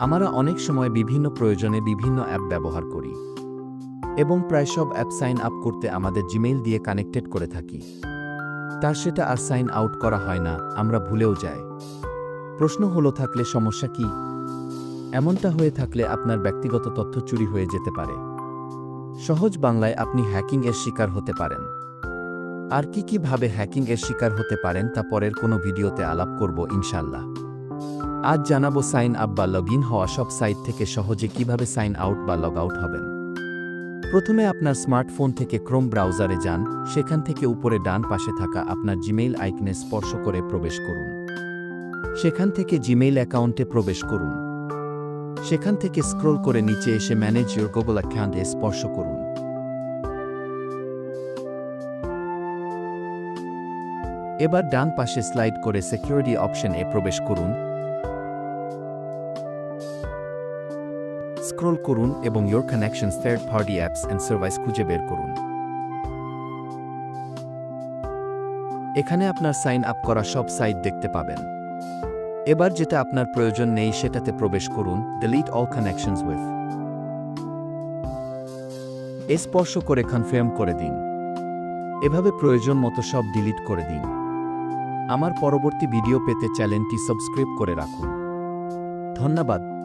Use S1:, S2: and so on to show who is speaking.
S1: আমরা অনেক সময় বিভিন্ন প্রয়োজনে বিভিন্ন অ্যাপ ব্যবহার করি এবং প্রায় সব অ্যাপ সাইন আপ করতে আমাদের জিমেইল দিয়ে কানেক্টেড করে থাকি। তার সেটা আর সাইন আউট করা হয় না, আমরা ভুলেও যাই। প্রশ্ন হলো, থাকলে সমস্যা কি? এমনটা হয়ে থাকলে আপনার ব্যক্তিগত তথ্য চুরি হয়ে যেতে পারে। সহজ বাংলায় আপনি হ্যাকিং এর শিকার হতে পারেন। আর কি কীভাবে হ্যাকিং এর শিকার হতে পারেন তা পরের কোনো ভিডিওতে আলাপ করব ইনশাল্লাহ আজ জানাব সাইন আপ বা লগ ইন হওয়া সব সাইট থেকে সহজে কীভাবে সাইন আউট বা লগ আউট হবেন। প্রথমে আপনার স্মার্টফোন থেকে ক্রোম ব্রাউজারে যান, সেখান থেকে উপরে ডান পাশে থাকা আপনার জিমেইল আইকনে স্পর্শ করে প্রবেশ করুন। সেখান থেকে জিমেইল অ্যাকাউন্টে প্রবেশ করুন। সেখান থেকে স্ক্রোল করে নিচে এসে ম্যানেজ ইউর গুগল অ্যাকাউন্টে স্পর্শ করুন। এবার ডান পাশে স্লাইড করে সিকিউরিটি অপশন এ প্রবেশ করুন। স্ক্রোল করুন এবং your connection third party apps and service খুঁজে বের করুন। এখানে আপনার সাইন আপ করা সব সাইট দেখতে পাবেন। এবার যেটা আপনার প্রয়োজন নেই সেটাতে প্রবেশ করুন delete all connections with a স্পর্শ করে কনফার্ম করে দিন। এভাবে প্রয়োজন মতো সব ডিলিট করে দিন। আমার পরবর্তী ভিডিও পেতে চ্যানেলটি সাবস্ক্রাইব করে রাখুন। ধন্যবাদ।